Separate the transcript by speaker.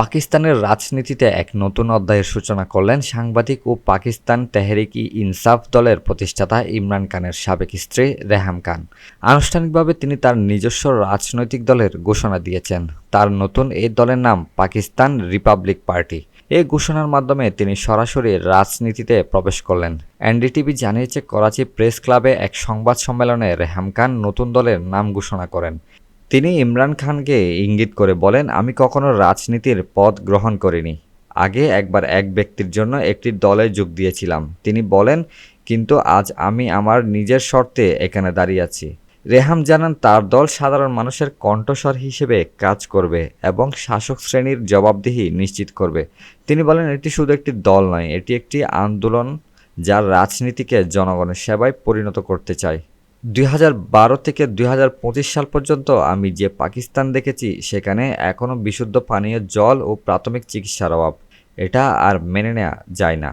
Speaker 1: পাকিস্তানের রাজনীতিতে এক নতুন অধ্যায়ের সূচনা করলেন সাংবাদিক ও পাকিস্তান তেহরিক ই ইনসাফ দলের প্রতিষ্ঠাতা ইমরান খানের সাবেক স্ত্রী রেহাম খান। আনুষ্ঠানিকভাবে তিনি তার নিজস্ব রাজনৈতিক দলের ঘোষণা দিয়েছেন। তার নতুন এই দলের নাম পাকিস্তান রিপাবলিক পার্টি। এই ঘোষণার মাধ্যমে তিনি সরাসরি রাজনীতিতে প্রবেশ করলেন। এনডিটিভি জানিয়েছে করাচি প্রেস ক্লাবে এক সংবাদ সম্মেলনে রেহাম খান নতুন দলের নাম ঘোষণা করেন। তিনি ইমরান খানকে ইঙ্গিত করে বলেন, আমি কখনো রাজনীতির পদ গ্রহণ করিনি। আগে একবার এক ব্যক্তির জন্য একটি দলে যোগ দিয়েছিলাম। তিনি বলেন, কিন্তু আজ আমি আমার নিজের শর্তে এখানে দাঁড়িয়ে আছি। রেহাম জানান, তার দল সাধারণ মানুষের কণ্ঠস্বর হিসেবে কাজ করবে এবং শাসক শ্রেণির জবাবদিহি নিশ্চিত করবে। তিনি বলেন, এটি শুধু একটি দল নয়, এটি একটি আন্দোলন যার রাজনীতিকে জনগণের সেবায় পরিণত করতে চায়। দুই হাজার বারো থেকে দুই হাজার পঁচিশ সাল পর্যন্ত আমি যে পাকিস্তান দেখেছি, সেখানে এখনও বিশুদ্ধ পানীয় জল ও প্রাথমিক চিকিৎসার অভাব। এটা আর মেনে নেওয়া যায় না।